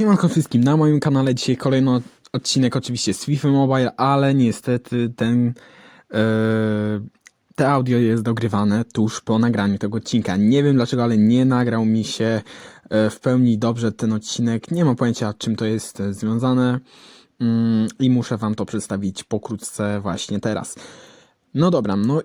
Siemanko wszystkim, na moim kanale dzisiaj kolejny odcinek oczywiście z FIFA Mobile, ale niestety ten e, te audio jest dogrywane tuż po nagraniu tego odcinka. Nie wiem dlaczego, ale nie nagrał mi się e, w pełni dobrze ten odcinek. Nie mam pojęcia czym to jest e, związane mm, i muszę wam to przedstawić pokrótce właśnie teraz. No dobra, no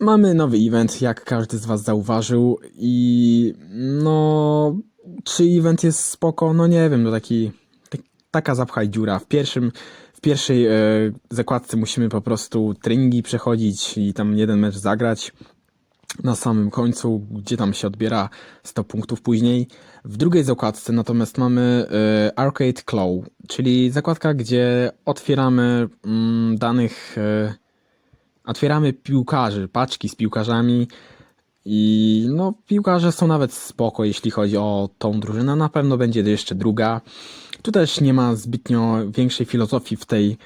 mamy nowy event, jak każdy z was zauważył i no czy event jest spoko? No nie wiem, no taki, tak, taka zapchaj dziura. W pierwszym, w pierwszej e, zakładce musimy po prostu treningi przechodzić i tam jeden mecz zagrać. Na samym końcu, gdzie tam się odbiera 100 punktów później. W drugiej zakładce natomiast mamy e, Arcade Claw, czyli zakładka, gdzie otwieramy mm, danych, e, otwieramy piłkarzy, paczki z piłkarzami i no, piłkarze są nawet spoko, jeśli chodzi o tą drużynę. Na pewno będzie jeszcze druga. Tu też nie ma zbytnio większej filozofii w tej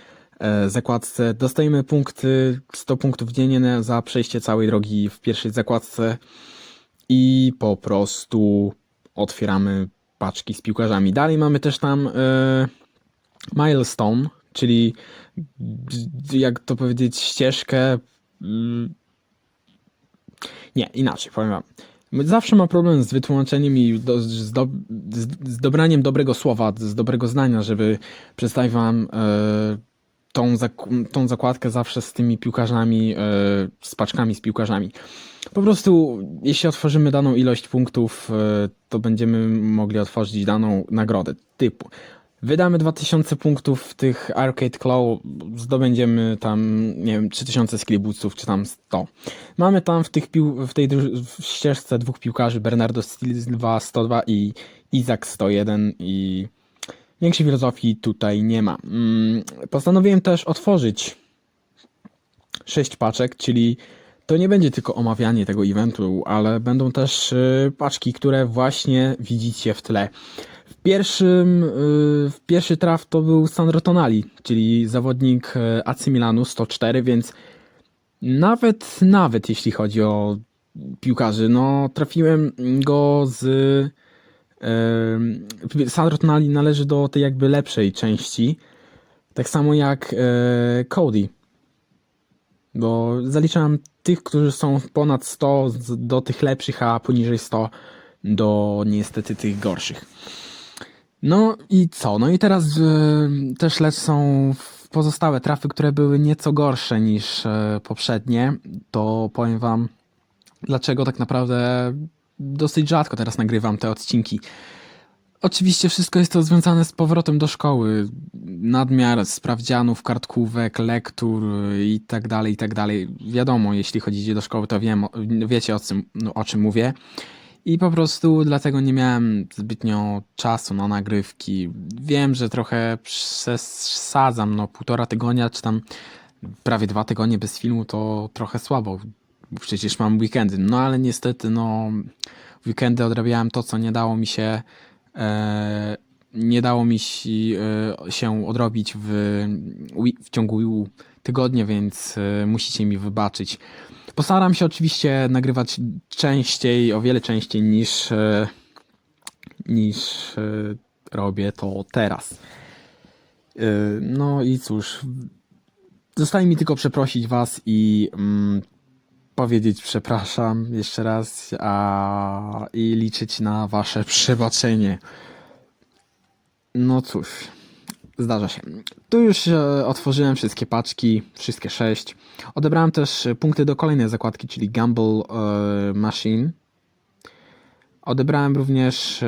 e, zakładce. Dostajemy punkty, 100 punktów dziennie za przejście całej drogi w pierwszej zakładce i po prostu otwieramy paczki z piłkarzami. Dalej mamy też tam e, milestone, czyli jak to powiedzieć, ścieżkę mm, nie, inaczej, powiem wam. Zawsze mam problem z wytłumaczeniem i do, z, do, z, z dobraniem dobrego słowa, z dobrego zdania, żeby przedstawić wam e, tą, zak- tą zakładkę zawsze z tymi piłkarzami, e, z paczkami z piłkarzami. Po prostu, jeśli otworzymy daną ilość punktów, e, to będziemy mogli otworzyć daną nagrodę. Typu, wydamy 2000 punktów w tych Arcade Claw, zdobędziemy tam, nie wiem, 3000 skillboostów, czy tam 100. Mamy tam w, tych pił- w tej w ścieżce dwóch piłkarzy, Bernardo Silva 102 i Izak 101 i większej filozofii tutaj nie ma. Mm, Postanowiłem też otworzyć 6 paczek, czyli to nie będzie tylko omawianie tego eventu, ale będą też y, paczki, które właśnie widzicie w tle. W pierwszym, y, w pierwszy traf to był Sandro Tonali, czyli zawodnik y, AC Milanu 104, więc nawet, nawet jeśli chodzi o piłkarzy, no trafiłem go z. Sandro Tonali należy do tej jakby lepszej części. Tak samo jak Cody. Bo zaliczam tych, którzy są ponad 100 z- do tych lepszych, a poniżej 100 do niestety tych gorszych. No i co? No i teraz e, też lecą pozostałe trafy, które były nieco gorsze niż e, poprzednie. To powiem wam, dlaczego tak naprawdę dosyć rzadko teraz nagrywam te odcinki. Oczywiście wszystko jest to związane z powrotem do szkoły. Nadmiar sprawdzianów, kartkówek, lektur i tak dalej, i tak dalej. Wiadomo, jeśli chodzicie do szkoły, to wiem, wiecie o czym, no, o czym mówię. I po prostu dlatego nie miałem zbytnio czasu na nagrywki. Wiem, że trochę przesadzam, no półtora tygodnia, czy tam prawie dwa tygodnie bez filmu to trochę słabo. Bo przecież mam weekendy. No ale niestety, no weekendy odrabiałem to, co nie dało mi się nie dało mi się, e, się odrobić w, w ciągu tygodnia, więc e, musicie mi wybaczyć. Postaram się oczywiście nagrywać częściej, o wiele częściej niż, e, niż e, robię to teraz. E, No i cóż, zostaje mi tylko przeprosić Was i mm, powiedzieć przepraszam jeszcze raz a, i liczyć na Wasze przebaczenie. No cóż, zdarza się. Tu już e, otworzyłem wszystkie paczki, wszystkie sześć. Odebrałem też punkty do kolejnej zakładki, czyli Gamble e, Machine. Odebrałem również e,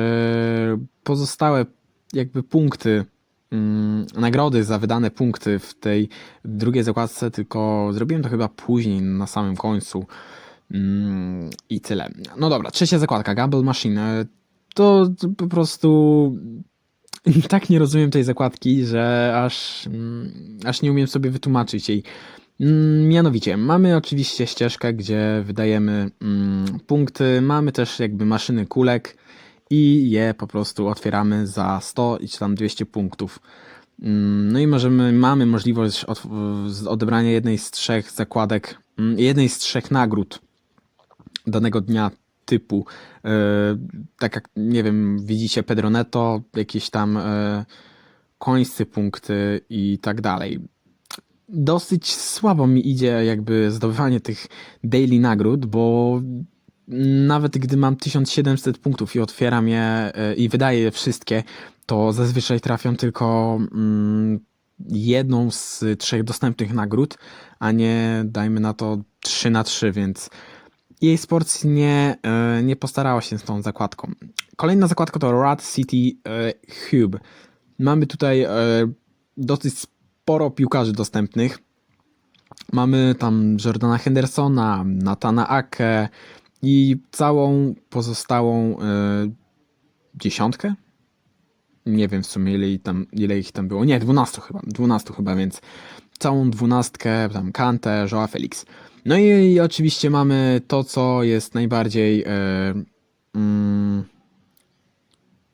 pozostałe jakby punkty, nagrody za wydane punkty w tej drugiej zakładce, tylko zrobiłem to chyba później, na samym końcu. Mm, I tyle. No dobra, trzecia zakładka, Gamble Machine. To, po prostu tak nie rozumiem tej zakładki, że aż, mm, aż nie umiem sobie wytłumaczyć jej. Mm, Mianowicie, mamy oczywiście ścieżkę, gdzie wydajemy mm, punkty, mamy też jakby maszyny kulek i je po prostu otwieramy za 100 i czy tam 200 punktów. Mm, No i możemy, mamy możliwość odebrania jednej z trzech zakładek, mm, jednej z trzech nagród danego dnia, typu. E, tak jak, nie wiem, widzicie Pedro Neto, jakieś tam e, końscy punkty i tak dalej. Dosyć słabo mi idzie jakby zdobywanie tych daily nagród, bo nawet gdy mam 1700 punktów i otwieram je e, i wydaję je wszystkie, to zazwyczaj trafiam tylko mm, jedną z trzech dostępnych nagród, a nie dajmy na to 3 na 3, więc EA Sports nie, e, nie postarała się z tą zakładką. Kolejna zakładka to Rad City e, Hub. Mamy tutaj dosyć sporo piłkarzy dostępnych. Mamy tam Jordana Hendersona, Natana Ake i całą pozostałą e, dziesiątkę. Nie wiem w sumie ile, tam, ile ich tam było. Nie, 12 chyba. 12 chyba, więc całą dwunastkę, tam Kante, Joao Felix. No i, i oczywiście mamy to, co jest najbardziej, e, mm,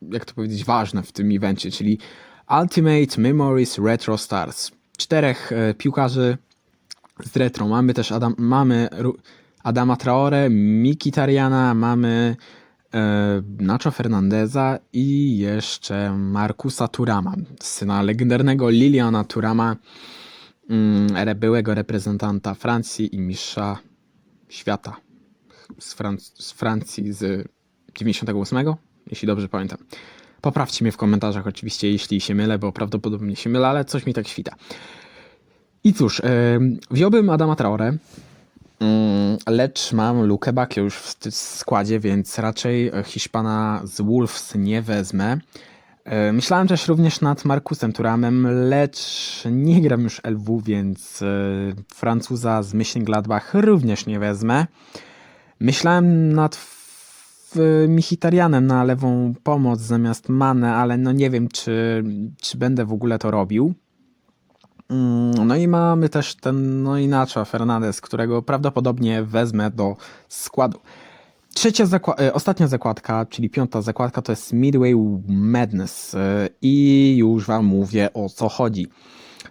jak to powiedzieć, ważne w tym evencie, czyli Ultimate Memories Retro Stars. Czterech e, piłkarzy z retro. Mamy też Adam, mamy Ru- Adama Traore, Miki Tariana, mamy e, Nacho Fernandeza i jeszcze Markusa Turama, syna legendarnego Liliana Turama, mm, byłego reprezentanta Francji i mistrza świata z, Franc- z Francji z 98, jeśli dobrze pamiętam. Poprawcie mnie w komentarzach oczywiście, jeśli się mylę, bo prawdopodobnie się mylę, ale coś mi tak świta. I cóż, yy, wziąłbym Adama Traore, mm, lecz mam Lukę już w składzie, więc raczej e, Hiszpana z Wolves nie wezmę. E, Myślałem też również nad Markusem Turamem, lecz nie gram już LW, więc e, Francuza z Mönchengladbach również nie wezmę. Myślałem nad Michitarianem na lewą pomoc zamiast Mane, ale no nie wiem, czy, czy będę w ogóle to robił. Mm, No i mamy też ten, no inaczej, Fernandez, którego prawdopodobnie wezmę do składu. Trzecia zakła- e, ostatnia zakładka, czyli piąta zakładka, to jest Midway Madness e, i już wam mówię o co chodzi.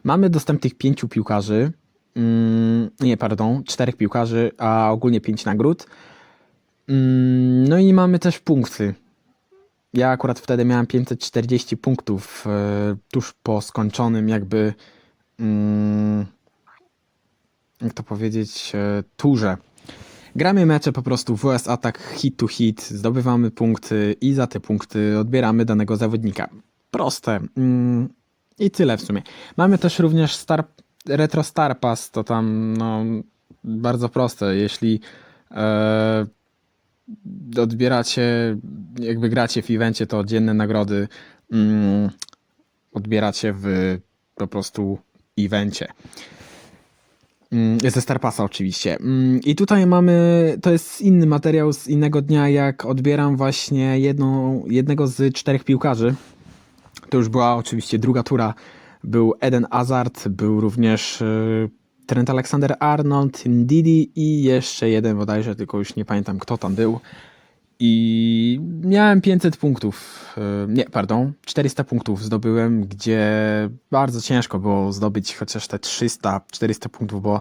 Mamy dostępnych pięciu piłkarzy, mm, nie, pardon, czterech piłkarzy, a ogólnie pięć nagród. Mm, No i mamy też punkty. Ja akurat wtedy miałem 540 punktów e, tuż po skończonym jakby mm, jak to powiedzieć, e, turze. Gramy mecze po prostu WS Attack hit to hit, zdobywamy punkty i za te punkty odbieramy danego zawodnika. Proste. Mm, I tyle w sumie. Mamy też również Star, Retro Star Pass, to tam no, bardzo proste. Jeśli e, odbieracie, jakby gracie w evencie, to dzienne nagrody mm, odbieracie w po prostu evencie. Mm, Ze Starpasa oczywiście. Mm, I tutaj mamy, to jest inny materiał z innego dnia, jak odbieram właśnie jedną, jednego z czterech piłkarzy. To już była oczywiście druga tura. Był Eden Hazard, był również y, Trent Alexander-Arnold, Ndidi i jeszcze jeden bodajże, tylko już nie pamiętam kto tam był. I miałem 500 punktów, y, nie, pardon, 400 punktów zdobyłem, gdzie bardzo ciężko było zdobyć chociaż te 300-400 punktów, bo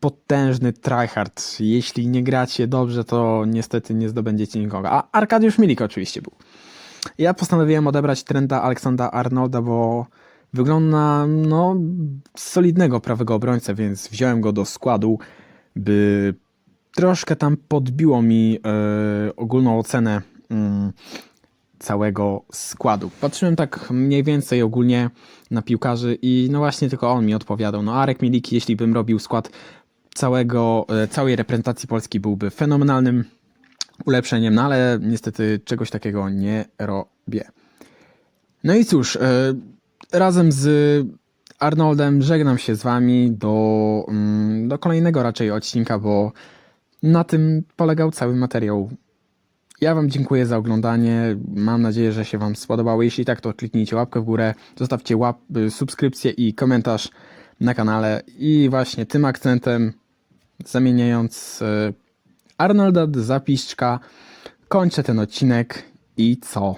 potężny tryhard. Jeśli nie gracie dobrze, to niestety nie zdobędziecie nikogo. A Arkadiusz Milik oczywiście był. Ja postanowiłem odebrać trenda Aleksandra Arnolda, bo wygląda na no, solidnego prawego obrońcę, więc wziąłem go do składu, by troszkę tam podbiło mi e, ogólną ocenę mm, całego składu. Patrzyłem tak mniej więcej ogólnie na piłkarzy i no właśnie tylko on mi odpowiadał. No Arek Miliki, jeśli bym robił skład całego, e, całej reprezentacji Polski byłby fenomenalnym ulepszeniem, no ale niestety czegoś takiego nie robię. No i cóż, e, razem z Arnoldem żegnam się z wami do, mm, do kolejnego raczej odcinka, bo na tym polegał cały materiał. Ja wam dziękuję za oglądanie. Mam nadzieję, że się wam spodobało. Jeśli tak, to kliknijcie łapkę w górę, zostawcie łap, y, subskrypcję i komentarz na kanale. I właśnie tym akcentem, zamieniając y, Arnolda zapiszczka, kończę ten odcinek i co?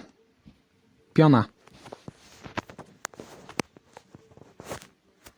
Piona.